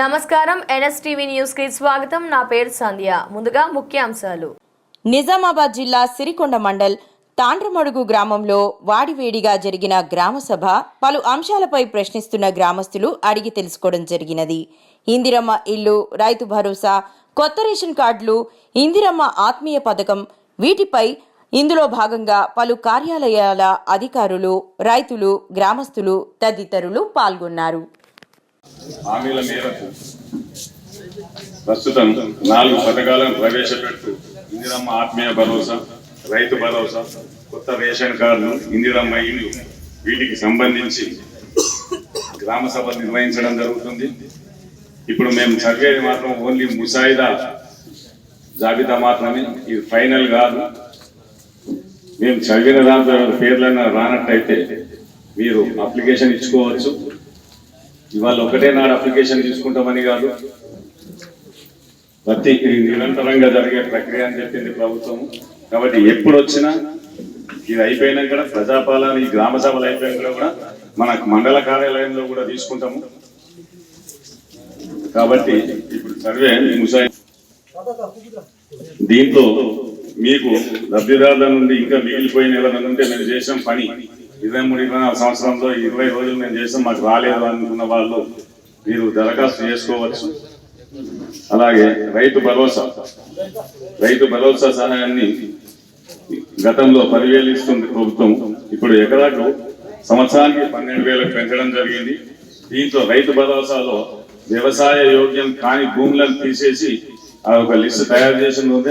నమస్కారం. ఎన్ఎస్టీవీ న్యూస్కి స్వాగతం. నా పేరు సంధ్య. ముందుగా ముఖ్యాంశాలు. నిజామాబాద్ జిల్లా సిరికొండ మండల్ తాండ్రమడుగు గ్రామంలో వాడివేడిగా జరిగిన గ్రామ సభ పలు అంశాలపై ప్రశ్నిస్తున్న గ్రామస్తులు అడిగి తెలుసుకోవడం జరిగినది. ఇందిరమ్మ ఇల్లు రైతు భరోసా కొత్త రేషన్ కార్డులు ఇందిరమ్మ ఆత్మీయ పథకం వీటిపై ఇందులో భాగంగా పలు కార్యాలయాల అధికారులు రైతులు గ్రామస్తులు తదితరులు పాల్గొన్నారు. హామీల మేరకు ప్రస్తుతం నాలుగు పథకాలను ప్రవేశపెడుతూ ఇందిరమ్మ ఆత్మీయ భరోసా రైతు భరోసా కొత్త రేషన్ కార్డులు ఇందిరమ్మ ఇల్లు వీటికి సంబంధించి గ్రామ సభ నిర్వహించడం జరుగుతుంది. ఇప్పుడు మేము చదివేది మాత్రం ఓన్లీ ముసాయిదా జాబితా మాత్రమే. ఇది ఫైనల్ కాదు. మేము చదివిన దాంతో పేర్లైనా రానట్టయితే మీరు అప్లికేషన్ ఇచ్చుకోవచ్చు. ఇవాళ ఒకటే నాడు అప్లికేషన్ తీసుకుంటామని కాదు. ప్రతి నిరంతరంగా జరిగే ప్రక్రియ అని చెప్పింది ప్రభుత్వం. కాబట్టి ఎప్పుడు వచ్చినా ఇది అయిపోయినాక కూడా ప్రజాపాలన ఈ గ్రామ సభలు అయిపోయినా కూడా మన మండల కార్యాలయంలో కూడా తీసుకుంటాము. కాబట్టి ఇప్పుడు సర్వే ముసాయి. దీంట్లో మీకు లబ్ధిదారుల నుండి ఇంకా మిగిలిపోయిన ఏదైనా ఉంటే మేము చేసిన పని. ఇరవై మూడు ఇరవై నాలుగు సంవత్సరంలో ఇరవై రోజులు మేము చేసాం మాకు రాలేదు అనుకున్న వాళ్ళు మీరు దరఖాస్తు చేసుకోవచ్చు. అలాగే రైతు భరోసా. రైతు భరోసా సహాయాన్ని గతంలో పదివేలు ఇస్తుంది ప్రభుత్వం. ఇప్పుడు ఎకరాకు సంవత్సరానికి పన్నెండు వేలకు పెంచడం జరిగింది. దీంతో రైతు భరోసాలో వ్యవసాయ యోగ్యం కాని భూములను తీసేసి ఆ ఒక లిస్టు తయారు చేసిన ఉంది.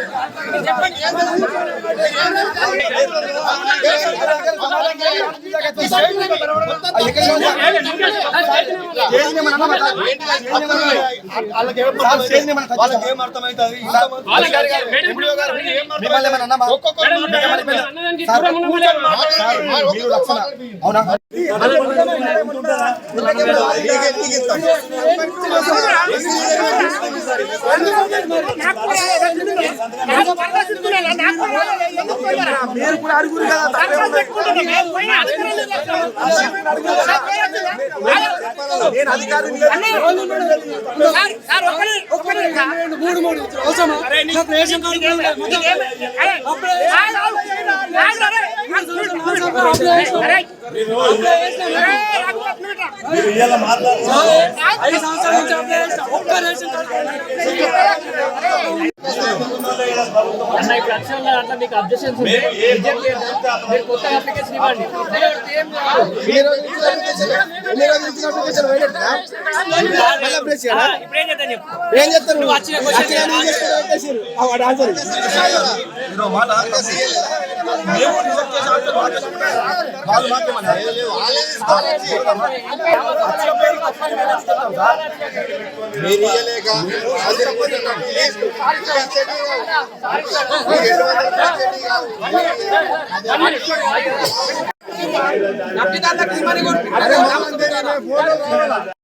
అవునా మీరు కూడా అడుగురు కదా నేను అధికారిని మూడు మూడు అవసరమా రేషన్. మొత్తం ఐదు సంవత్సరాల నుంచి. ఒక్క రేషన్ కార్డు. అన్న ఇప్పుడు అక్షరాల మీకు అబ్జెక్షన్స్ మీరు కొత్త అప్లికేషన్ ఇవ్వండి. ఏం కాదు. ఆ, ఇప్పుడు ఏం చేద్దాం చెప్పు. ఏం చెప్తారు నువ్వు వచ్చిన క్వశ్చన్ వాడు ఆన్సర్ మీరు ఇయ్యలేక అందరిపోతే నాకు ప్లీజ్ మీరు ఏడు